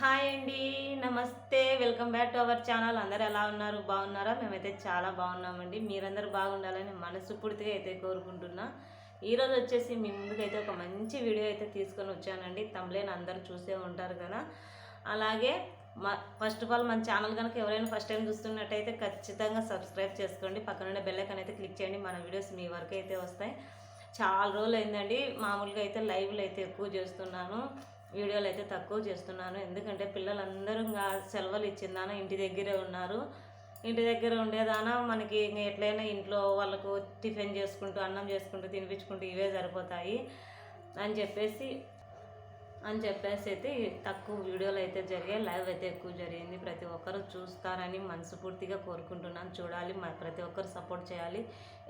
Hi అండి నమస్తే. Welcome back to our channel. అందరు ఎలా ఉన్నారు? బాగున్నారా? మేమైతే చాలా బాగున్నామండి. మీరందరూ బాగుండాలని మనస్ఫూర్తిగా అయితే కోరుకుంటున్నా. ఈరోజు వచ్చేసి మీ ముందుకైతే ఒక మంచి వీడియో అయితే తీసుకొని వచ్చానండి. తమ్లేని అందరూ చూసే ఉంటారు కదా. అలాగే మా ఫస్ట్ ఆఫ్ ఆల్ మన ఛానల్ కనుక ఎవరైనా ఫస్ట్ టైం చూస్తున్నట్టయితే ఖచ్చితంగా సబ్స్క్రైబ్ చేసుకోండి. పక్కనుండే బెల్లైకన్ అయితే క్లిక్ చేయండి. మన వీడియోస్ మీ వరకు అయితే వస్తాయి. చాలా రోజులు అయిందండి మామూలుగా అయితే లైవ్లు అయితే ఎక్కువ చేస్తున్నాను. వీడియోలు అయితే తక్కువ చేస్తున్నాను. ఎందుకంటే పిల్లలందరూ ఇంకా సెలవులు ఇచ్చిందాన ఇంటి దగ్గరే ఉన్నారు. ఇంటి దగ్గర ఉండేదానా మనకి ఎట్లయినా ఇంట్లో వాళ్ళకు టిఫిన్ చేసుకుంటూ అన్నం చేసుకుంటూ తినిపించుకుంటూ ఇవే సరిపోతాయి అని చెప్పేసి అని చెప్పేసి అయితే తక్కువ వీడియోలు అయితే జరిగాయి. లైవ్ అయితే ఎక్కువ జరిగింది. ప్రతి ఒక్కరు చూస్తారని మనస్ఫూర్తిగా కోరుకుంటున్నాను. చూడాలి ప్రతి ఒక్కరు సపోర్ట్ చేయాలి.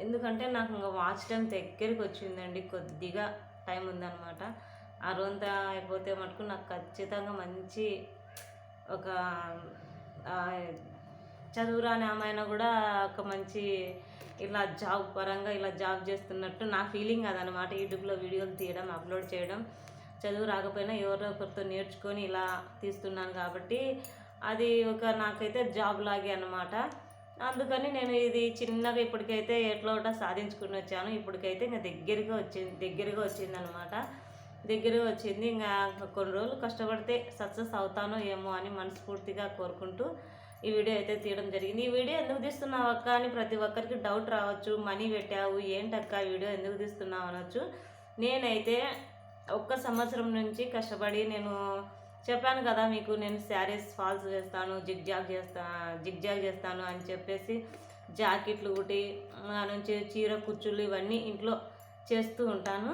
ఎందుకంటే నాకు ఇంకా వాచ్ టైం దగ్గరికి వచ్చిందండి. కొద్దిగా టైం ఉందన్నమాట. ఆ రోజంతా అయిపోతే మటుకు నాకు ఖచ్చితంగా మంచి ఒక చదువురాని ఆమె కూడా ఒక మంచి ఇలా జాబ్ పరంగా ఇలా జాబ్ చేస్తున్నట్టు నా ఫీలింగ్ అదనమాట. యూట్యూబ్లో వీడియోలు తీయడం అప్లోడ్ చేయడం. చదువు రాకపోయినా ఎవరో ఒకరితో నేర్చుకొని ఇలా తీస్తున్నాను కాబట్టి అది ఒక నాకైతే జాబ్ లాగే అనమాట అందుకని నేను ఇది చిన్నగా ఇప్పటికైతే ఎట్లా ఒకటో సాధించుకుని వచ్చాను. ఇప్పటికైతే ఇంకా దగ్గరగా వచ్చింది దగ్గరగా వచ్చింది దగ్గర వచ్చింది. ఇంకా కొన్ని రోజులు కష్టపడితే సక్సెస్ అవుతానో ఏమో అని మనస్ఫూర్తిగా కోరుకుంటూ ఈ వీడియో అయితే తీయడం జరిగింది. ఈ వీడియో ఎందుకు తీస్తున్నావు అక్క అని ప్రతి ఒక్కరికి డౌట్ రావచ్చు మనీ పెట్టావు ఏంటక్క ఈ వీడియో ఎందుకు తీస్తున్నావు అనొచ్చు. నేనైతే ఒక్క సంవత్సరం నుంచి కష్టపడి నేను చెప్పాను కదా మీకు నేను శారీస్ ఫాల్స్ వేస్తాను జిగ్ జాగ్ చేస్తా జిగ్ జాగ్ చేస్తాను అని చెప్పేసి జాకెట్లు ఒకటి నుంచి చీర కుచ్చులు ఇవన్నీ ఇంట్లో చేస్తూ ఉంటాను.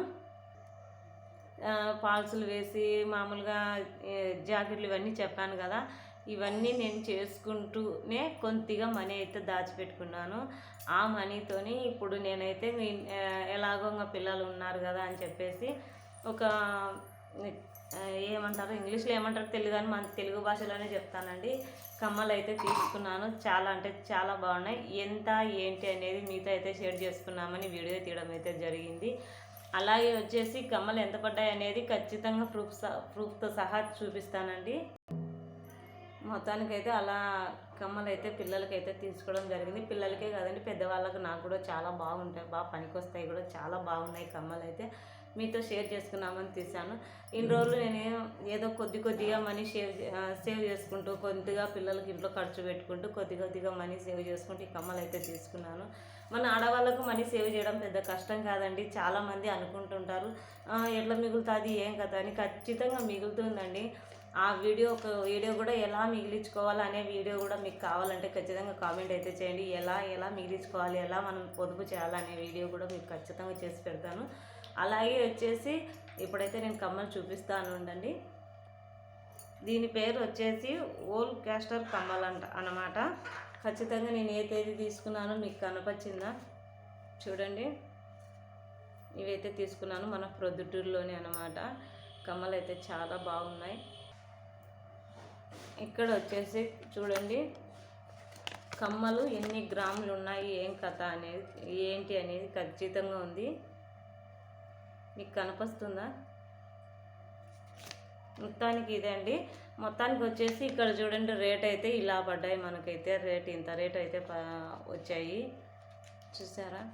పాల్సులు వేసి మామూలుగా జాకెట్లు ఇవన్నీ చెప్పాను కదా ఇవన్నీ నేను చేసుకుంటూనే కొద్దిగా మనీ అయితే దాచిపెట్టుకున్నాను. ఆ మనీతోని ఇప్పుడు నేనైతే మీ ఎలాగో ఇంకా పిల్లలు ఉన్నారు కదా అని చెప్పేసి ఒక ఏమంటారు ఇంగ్లీష్లో ఏమంటారు తెలుగు అని మన తెలుగు భాషలోనే చెప్తానండి. కమ్మలు అయితే తీసుకున్నాను. చాలా అంటే చాలా బాగున్నాయి. ఎంత ఏంటి అనేది మీతో అయితే షేర్ చేసుకున్నామని వీడియో తీయడం అయితే జరిగింది. అలాగే వచ్చేసి కమ్మలు ఎంత పడ్డాయి అనేది ఖచ్చితంగా ప్రూఫ్ స- ప్రూఫ్తో సహా చూపిస్తానండి. మొత్తానికైతే అలా కమ్మలు అయితే పిల్లలకైతే తీసుకోవడం జరిగింది. పిల్లలకే కాదండి పెద్దవాళ్ళకి నాకు కూడా చాలా బాగుంటాయి. బాగా పనికొస్తాయి కూడా చాలా బాగున్నాయి కమ్మలు అయితే మీతో షేర్ చేసుకున్నామని తీశాను. ఇన్ని రోజులు నేను ఏదో కొద్ది కొద్దిగా మనీ సేవ్ సేవ్ చేసుకుంటూ కొద్దిగా పిల్లలకి ఇంట్లో ఖర్చు పెట్టుకుంటూ కొద్ది కొద్దిగా మనీ సేవ్ చేసుకుంటూ ఈ కమ్మలు అయితే తీసుకున్నాను. మన ఆడవాళ్ళకు మనీ సేవ్ చేయడం పెద్ద కష్టం కాదండి. చాలామంది అనుకుంటుంటారు ఎట్లా మిగులుతుంది ఏం కదా అని. ఖచ్చితంగా మిగులుతుందండి. ఆ వీడియో ఒక వీడియో కూడా ఎలా మిగిలించుకోవాలి అనే వీడియో కూడా మీకు కావాలంటే ఖచ్చితంగా కామెంట్ అయితే చేయండి. ఎలా ఎలా మిగిలించుకోవాలి ఎలా మనం పొదుపు చేయాలనే వీడియో కూడా మీకు ఖచ్చితంగా చేసి పెడతాను. అలాగే వచ్చేసి ఇప్పుడైతే నేను కమ్మలు చూపిస్తాను ఉండండి. దీని పేరు వచ్చేసి ఓల్ క్యాస్టర్ కమ్మలు అంట అన్నమాట. ఖచ్చితంగా నేను ఏ తేదీ తీసుకున్నానో మీకు కనపచ్చిందా? చూడండి. ఇవైతే తీసుకున్నాను మన ప్రొద్దుటూరులోనే అన్నమాట. కమ్మలు అయితే చాలా బాగున్నాయి. ఇక్కడ వచ్చేసి చూడండి. కమ్మలు ఎన్ని గ్రాములు ఉన్నాయి ఏం కథ అనేది ఏంటి అనేది ఖచ్చితంగా ఉంది. మీకు కనిపిస్తుందా? మొత్తానికి ఇదే అండి. మొత్తానికి వచ్చేసి ఇక్కడ చూడండి రేట్ అయితే ఇలా పడ్డాయి మనకైతే. రేట్ ఇంత రేట్ అయితే ప- వచ్చాయి. చూసారా?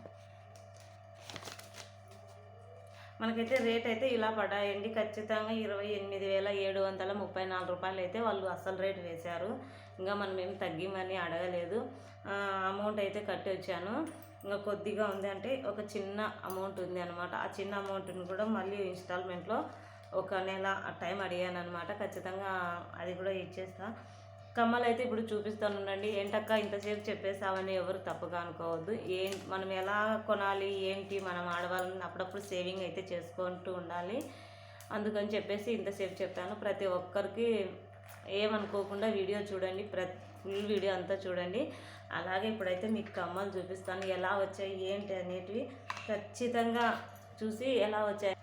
మనకైతే రేట్ అయితే ఇలా పడ్డాయండి. ఖచ్చితంగా ఇరవై ఎనిమిది వేల ఏడు వందల ముప్పై నాలుగు రూపాయలు అయితే వాళ్ళు అసలు రేట్ వేశారు. ఇంకా మనం ఏం తగ్గిమని అడగలేదు. అమౌంట్ అయితే కట్టి వచ్చాను ఇంకా కొద్దిగా ఉంది అంటే ఒక చిన్న అమౌంట్ ఉంది అనమాట ఆ చిన్న అమౌంట్ని కూడా మళ్ళీ ఇన్స్టాల్మెంట్లో ఒక నెల ఆ టైం అడిగాను అనమాట ఖచ్చితంగా అది కూడా ఇచ్చేస్తా. కమ్మలు అయితే ఇప్పుడు చూపిస్తాను ఉండండి. ఏంటక్క ఇంతసేపు చెప్పేసావని ఎవరు తప్పుగా అనుకోవద్దు. ఏం మనం ఎలా కొనాలి? ఏంటి? మనం ఆడవాళ్ళని అప్పుడప్పుడు సేవింగ్ అయితే చేసుకుంటూ ఉండాలి. అందుకని చెప్పేసి ఇంతసేపు చెప్పాను. ప్రతి ఒక్కరికి ఏమనుకోకుండా వీడియో చూడండి. ప్రతి ఫుల్ వీడియో అంతా చూడండి. అలాగే ఇప్పుడైతే మీకు కమ్మలు చూపిస్తాను. ఎలా వచ్చాయి ఏంటి అనేటివి ఖచ్చితంగా చూసి ఎలా వచ్చాయి.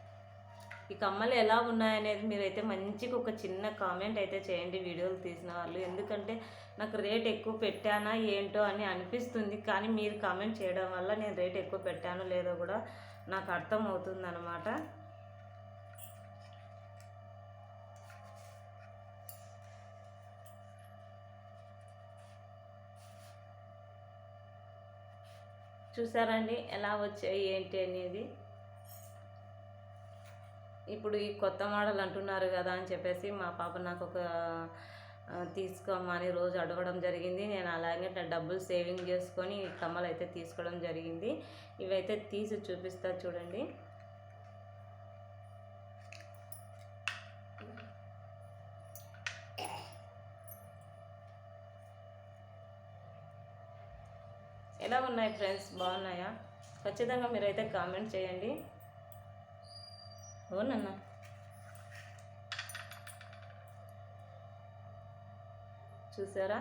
ఈ కమ్మలు ఎలా ఉన్నాయనేది మీరైతే మంచిగా ఒక చిన్న కామెంట్ అయితే చేయండి వీడియోలు తీసిన వాళ్ళు. ఎందుకంటే నాకు రేట్ ఎక్కువ పెట్టానా ఏంటో అని అనిపిస్తుంది. కానీ మీరు కామెంట్ చేయడం వల్ల నేను రేట్ ఎక్కువ పెట్టానో లేదో కూడా నాకు అర్థం అవుతుంది చూసారండి ఎలా వచ్చాయి ఏంటి అనేది. ఇప్పుడు ఈ కొత్త మోడల్ అంటున్నారు కదా అని చెప్పేసి మా పాప నాకు ఒక తీసుకోమని రోజు అడగడం జరిగింది. నేను అలాగే నా డబ్బులు సేవింగ్ చేసుకొని ఈ కమ్మలు అయితే తీసుకోవడం జరిగింది. ఇవైతే తీసి చూపిస్తా చూడండి. ఎలా ఉన్నాయి ఫ్రెండ్స్ బాగున్నాయా? ఖచ్చితంగా మీరైతే కామెంట్ చేయండి. అవునన్నా చూసారా?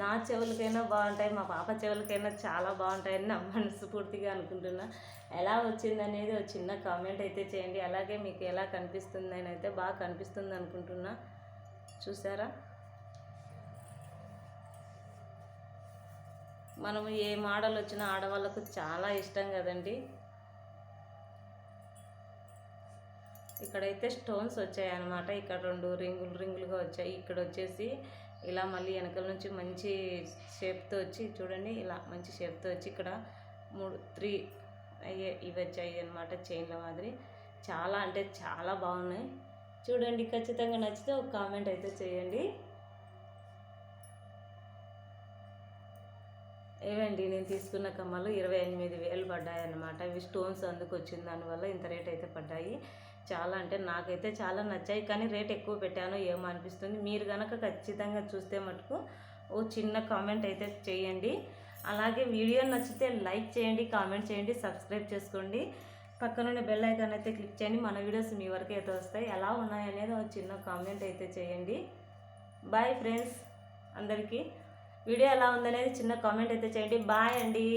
నా చెవులకైనా బాగుంటాయి మా పాప చెవులకైనా చాలా బాగుంటాయని నా మనస్ఫూర్తిగా అనుకుంటున్నా. ఎలా వచ్చింది అనేది ఒక చిన్న కామెంట్ అయితే చేయండి. అలాగే మీకు ఎలా కనిపిస్తుంది అని అయితే బాగా కనిపిస్తుంది అనుకుంటున్నా. చూసారా? మనము ఏ మోడల్ వచ్చినా ఆడవాళ్ళకు చాలా ఇష్టం కదండి. ఇక్కడైతే స్టోన్స్ వచ్చాయి అనమాట ఇక్కడ రెండు రింగులు రింగులుగా వచ్చాయి. ఇక్కడ వచ్చేసి ఇలా మళ్ళీ వెనకల నుంచి మంచి షేప్తో వచ్చి చూడండి ఇలా మంచి షేప్తో వచ్చి ఇక్కడ మూడు త్రీ అయ్యే ఇవి వచ్చాయి అనమాట చైన్ల మాదిరి. చాలా అంటే చాలా బాగున్నాయి. చూడండి ఖచ్చితంగా నచ్చితే ఒక కామెంట్ అయితే చేయండి. ఏవండి నేను తీసుకున్న కమ్మలు ఇరవై ఎనిమిది వేలు పడ్డాయి అన్నమాట ఇవి స్టోన్స్ అందుకు వచ్చింది దానివల్ల ఇంత రేట్ అయితే పడ్డాయి. చాలా అంటే నాకైతే చాలా నచ్చాయి కానీ రేట్ ఎక్కువ పెట్టాను ఏమో అనిపిస్తుంది. మీరు కనుక ఖచ్చితంగా చూస్తే మటుకు ఓ చిన్న కామెంట్ అయితే చేయండి. అలాగే వీడియో నచ్చితే లైక్ చేయండి కామెంట్ చేయండి సబ్స్క్రైబ్ చేసుకోండి. పక్కనున్న బెల్ ఐకాన్ అయితే క్లిక్ చేయండి. మన వీడియోస్ మీ వరకు అయితే వస్తాయి. ఎలా ఉన్నాయనేది ఒక చిన్న కామెంట్ అయితే చేయండి. బాయ్ ఫ్రెండ్స్ అందరికీ. వీడియో ఎలా ఉందనేది చిన్న కామెంట్ అయితే చేయండి. బాయ్ అండి.